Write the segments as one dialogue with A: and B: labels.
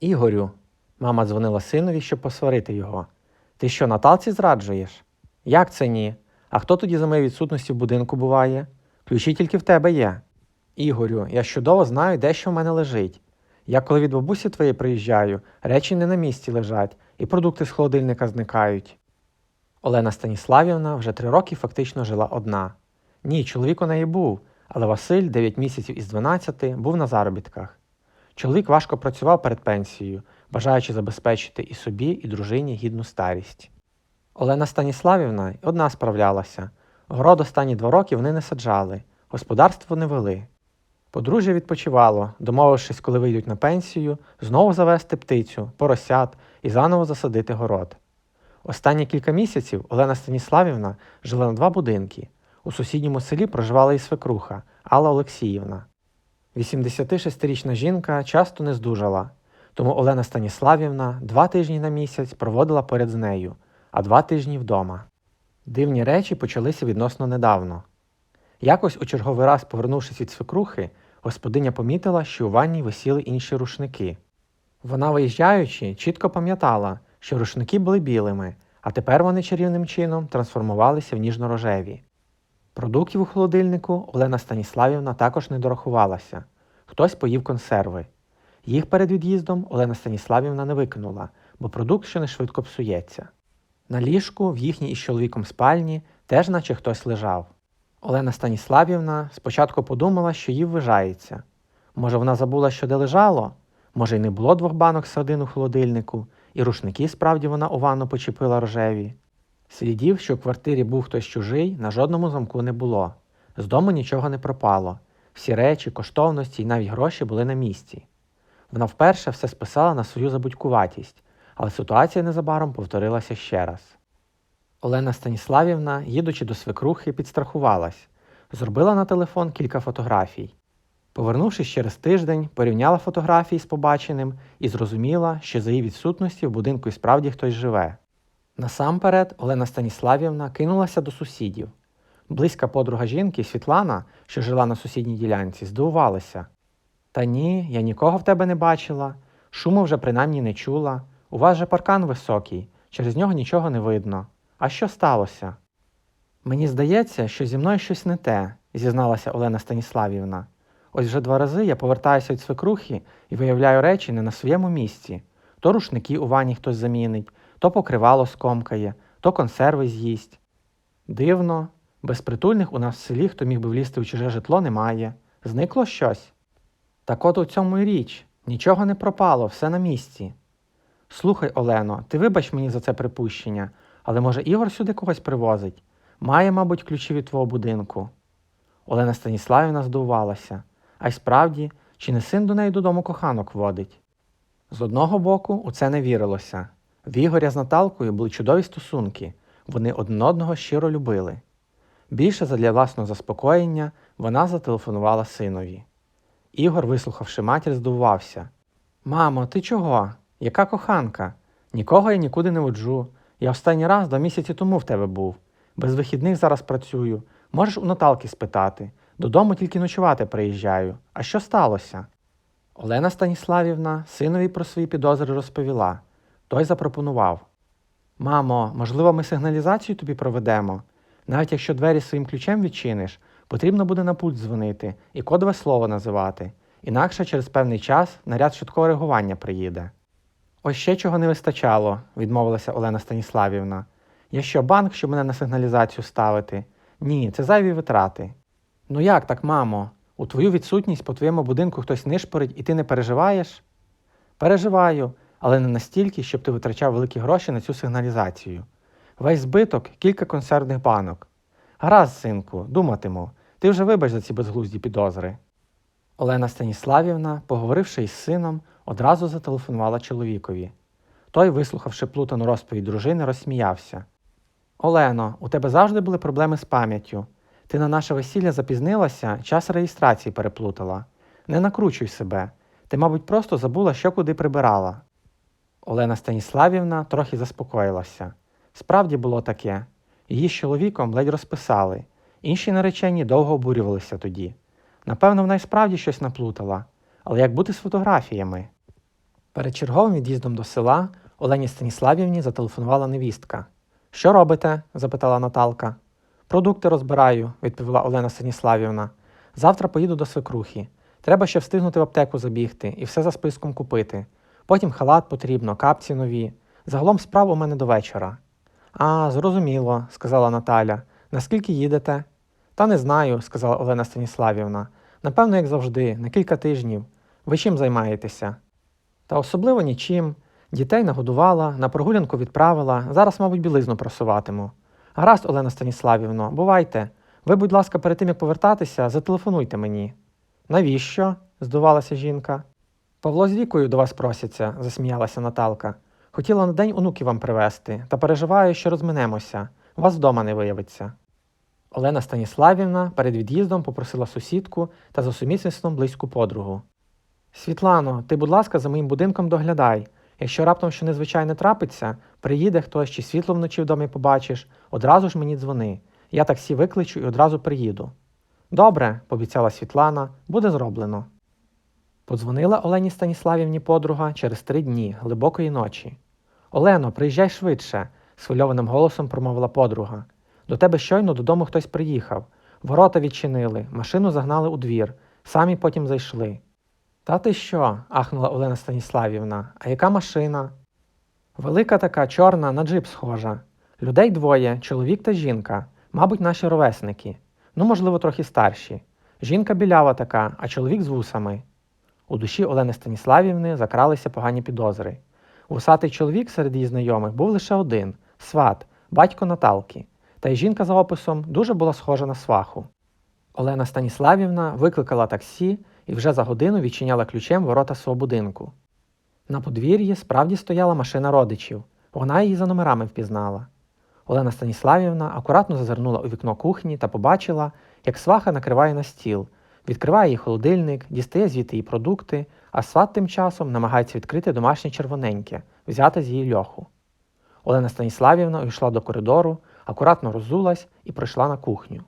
A: Ігорю, мама дзвонила синові, щоб посварити його. Ти що, Наталці зраджуєш? Як це ні? А хто тоді за моєю відсутністю в будинку буває? Ключі тільки в тебе є. Ігорю, я чудово знаю, де що в мене лежить. Я коли від бабусі твоєї приїжджаю, речі не на місці лежать, і продукти з холодильника зникають. Олена Станіславівна вже три роки фактично жила одна. Ні, чоловік у неї був, але Василь 9 місяців із 12 був на заробітках. Чоловік важко працював перед пенсією, бажаючи забезпечити і собі, і дружині гідну старість. Олена Станіславівна одна справлялася. Город останні два роки вони не саджали, господарство не вели. Подружжя відпочивало, домовившись, коли вийдуть на пенсію, знову завести птицю, поросят і заново засадити город. Останні кілька місяців Олена Станіславівна жила на два будинки. У сусідньому селі проживала і свекруха Алла Олексіївна. 86-річна жінка часто не здужала, тому Олена Станіславівна два тижні на місяць проводила поряд з нею, а два тижні вдома. Дивні речі почалися відносно недавно. Якось у черговий раз, повернувшись від свекрухи, господиня помітила, що у ванні висіли інші рушники. Вона, виїжджаючи, чітко пам'ятала, що рушники були білими, а тепер вони чарівним чином трансформувалися в ніжно-рожеві. Продуктів у холодильнику Олена Станіславівна також не дорахувалася. Хтось поїв консерви. Їх перед від'їздом Олена Станіславівна не викинула, бо продукт ще не швидко псується. На ліжку в їхній із чоловіком спальні теж наче хтось лежав. Олена Станіславівна спочатку подумала, що їй ввижається. Може, вона забула, що де лежало? Може, й не було двох банок сардин у холодильнику, і рушники справді вона у ванну почепила рожеві. Слідів, що в квартирі був хтось чужий, на жодному замку не було. З дому нічого не пропало. Всі речі, коштовності і навіть гроші були на місці. Вона вперше все списала на свою забудькуватість, але ситуація незабаром повторилася ще раз. Олена Станіславівна, їдучи до свекрухи, підстрахувалась, зробила на телефон кілька фотографій. Повернувшись через тиждень, порівняла фотографії з побаченим і зрозуміла, що за її відсутності в будинку і справді хтось живе. Насамперед Олена Станіславівна кинулася до сусідів. Близька подруга жінки Світлана, що жила на сусідній ділянці, здивувалася. Та ні, я нікого в тебе не бачила, шуму вже принаймні не чула. У вас же паркан високий, через нього нічого не видно. А що сталося? Мені здається, що зі мною щось не те, зізналася Олена Станіславівна. Ось вже два рази я повертаюся від свекрухи і виявляю речі не на своєму місці. То рушники у ванні хтось замінить, то покривало скомкає, то консерви з'їсть. Дивно, безпритульних у нас в селі, хто міг би влізти в чуже житло, немає. Зникло щось. Так от у цьому і річ. Нічого не пропало, все на місці. Слухай, Олено, ти вибач мені за це припущення, але може Ігор сюди когось привозить? Має, мабуть, ключі від твого будинку. Олена Станіславівна здивувалася. А й справді, чи не син до неї додому коханок водить? З одного боку, у це не вірилося. В Ігоря з Наталкою були чудові стосунки, вони один одного щиро любили. Більше задля власного заспокоєння вона зателефонувала синові. Ігор, вислухавши матір, здивувався. Мамо, ти чого? Яка коханка? Нікого я нікуди не воджу. Я останній раз два місяці тому в тебе був. Без вихідних зараз працюю. Можеш у Наталки спитати. Додому тільки ночувати приїжджаю. А що сталося? Олена Станіславівна синові про свої підозри розповіла. Той запропонував. Мамо, можливо, ми сигналізацію тобі проведемо? Навіть якщо двері своїм ключем відчиниш, потрібно буде на пульт дзвонити і кодове слово називати, інакше через певний час наряд швидкого реагування приїде. Ось ще чого не вистачало, відмовилася Олена Станіславівна. Я що, банк, щоб мене на сигналізацію ставити? Ні, це зайві витрати. Ну як так, мамо? У твою відсутність по твоєму будинку хтось нишпорить і ти не переживаєш? Переживаю, але не настільки, щоб ти витрачав великі гроші на цю сигналізацію. Весь збиток кілька консервних банок. Гаразд, синку, думатиму, ти вже вибач за ці безглузді підозри. Олена Станіславівна, поговоривши із сином, одразу зателефонувала чоловікові. Той, вислухавши плутану розповідь дружини, розсміявся. Олено, у тебе завжди були проблеми з пам'яттю. Ти на наше весілля запізнилася, час реєстрації переплутала. Не накручуй себе. Ти, мабуть, просто забула, що куди прибирала. Олена Станіславівна трохи заспокоїлася. Справді було таке. Її з чоловіком ледь розписали. Інші наречені довго обурювалися тоді. Напевно, вона й справді щось наплутала. Але як бути з фотографіями? Перед черговим від'їздом до села Олені Станіславівні зателефонувала невістка. Що робите? запитала Наталка. Продукти розбираю, відповіла Олена Станіславівна. Завтра поїду до свекрухи. Треба ще встигнути в аптеку забігти і все за списком купити. Потім халат потрібно, капці нові. Загалом справ у мене до вечора. А, зрозуміло, сказала Наталя. Наскільки їдете? Та не знаю, сказала Олена Станіславівна. Напевно, як завжди, на кілька тижнів. Ви чим займаєтеся? Та особливо нічим. Дітей нагодувала, на прогулянку відправила, зараз, мабуть, білизну просуватиму. Гаразд, Олена Станіславівно, бувайте. Ви, будь ласка, перед тим як повертатися, зателефонуйте мені. Навіщо? здивувалася жінка. Павло з вікою до вас просяться, засміялася Наталка. Хотіла на день онуків вам привезти, та переживаю, що розминемося. Вас вдома не виявиться. Олена Станіславівна перед від'їздом попросила сусідку та за сумісництвом близьку подругу. Світлано, ти, будь ласка, за моїм будинком доглядай. Якщо раптом що незвичайне трапиться, приїде хтось чи світло вночі в домі побачиш, одразу ж мені дзвони. Я таксі викличу і одразу приїду. Добре, пообіцяла Світлана, буде зроблено. Подзвонила Олені Станіславівні подруга через три дні глибокої ночі. Олено, приїжджай швидше, схвильованим голосом промовила подруга. До тебе щойно додому хтось приїхав. Ворота відчинили, машину загнали у двір, самі потім зайшли. Та ти що? ахнула Олена Станіславівна. А яка машина? Велика така, чорна, на джип схожа. Людей двоє, чоловік та жінка, мабуть, наші ровесники. Ну, можливо, трохи старші. Жінка білява така, а чоловік з вусами. У душі Олени Станіславівни закралися погані підозри. Вусатий чоловік серед її знайомих був лише один сват, батько Наталки. Та й жінка за описом дуже була схожа на сваху. Олена Станіславівна викликала таксі і вже за годину відчиняла ключем ворота свого будинку. На подвір'ї справді стояла машина родичів, вона її за номерами впізнала. Олена Станіславівна акуратно зазирнула у вікно кухні та побачила, як сваха накриває на стіл, відкриває її холодильник, дістає звідти її продукти, а сват тим часом намагається відкрити домашнє червоненьке, взяте з її льоху. Олена Станіславівна увійшла до коридору, акуратно роззулась і прийшла на кухню.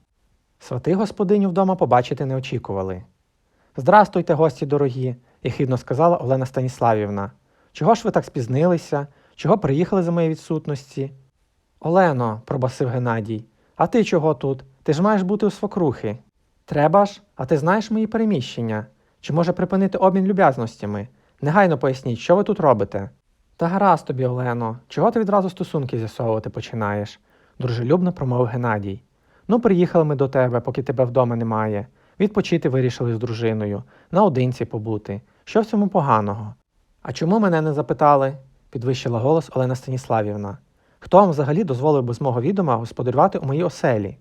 A: Свати господиню вдома побачити не очікували. Здрастуйте, гості дорогі, ехидно сказала Олена Станіславівна. Чого ж ви так спізнилися? Чого приїхали за моєї відсутності? Олено, пробасив Геннадій, а ти чого тут? Ти ж маєш бути у свокрухи. Треба ж, а ти знаєш мої переміщення? Чи може припинити обмін люб'язностями? Негайно поясніть, що ви тут робите? Та гаразд тобі, Олено, чого ти відразу стосунки з'ясовувати починаєш? дружелюбно промовив Геннадій. Ну, приїхали ми до тебе, поки тебе вдома немає. Відпочити вирішили з дружиною, наодинці побути. Що в цьому поганого? А чому мене не запитали? підвищила голос Олена Станіславівна. Хто вам взагалі дозволив без мого відома господарювати у моїй оселі?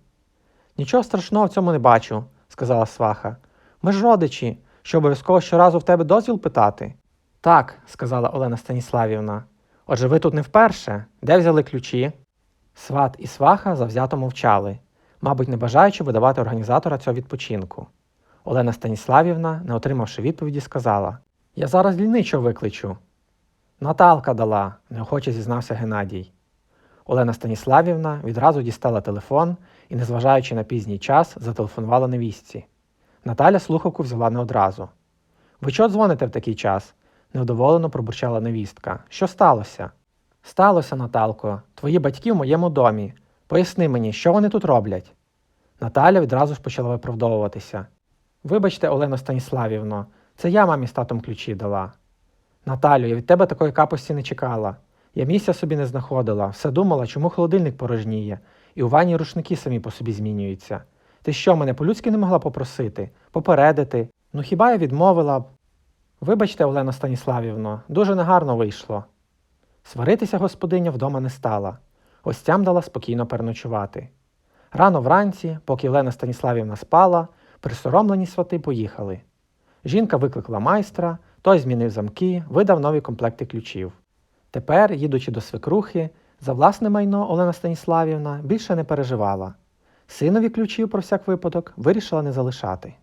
A: Нічого страшного в цьому не бачу, сказала сваха. Ми ж родичі, що обов'язково щоразу в тебе дозвіл питати. Так, сказала Олена Станіславівна. Отже, ви тут не вперше. Де взяли ключі? Сват і сваха завзято мовчали, мабуть, не бажаючи видавати організатора цього відпочинку. Олена Станіславівна, не отримавши відповіді, сказала: Я зараз ліничого викличу. Наталка дала, неохоче зізнався Геннадій. Олена Станіславівна відразу дістала телефон і, незважаючи на пізній час, зателефонувала невістці. Наталя слухавку взяла не одразу. Ви чого дзвоните в такий час? невдоволено пробурчала невістка. Що сталося? Сталося, Наталко, твої батьки в моєму домі. Поясни мені, що вони тут роблять. Наталя відразу ж почала виправдовуватися. Вибачте, Олено Станіславівно, це я мамі з татом ключі дала. Наталю, я від тебе такої капості не чекала. Я місця собі не знаходила, все думала, чому холодильник порожніє, і у ванні рушники самі по собі змінюються. Ти що, мене по-людськи не могла попросити, попередити? Ну хіба я відмовила б? Вибачте, Олено Станіславівно, дуже негарно вийшло. Сваритися господиня вдома не стала. Гостям дала спокійно переночувати. Рано вранці, поки Олена Станіславівна спала, присоромлені свати поїхали. Жінка викликала майстра, той змінив замки, видав нові комплекти ключів. Тепер, їдучи до свекрухи, за власне майно Олена Станіславівна більше не переживала. Синові ключів про всяк випадок вирішила не залишати.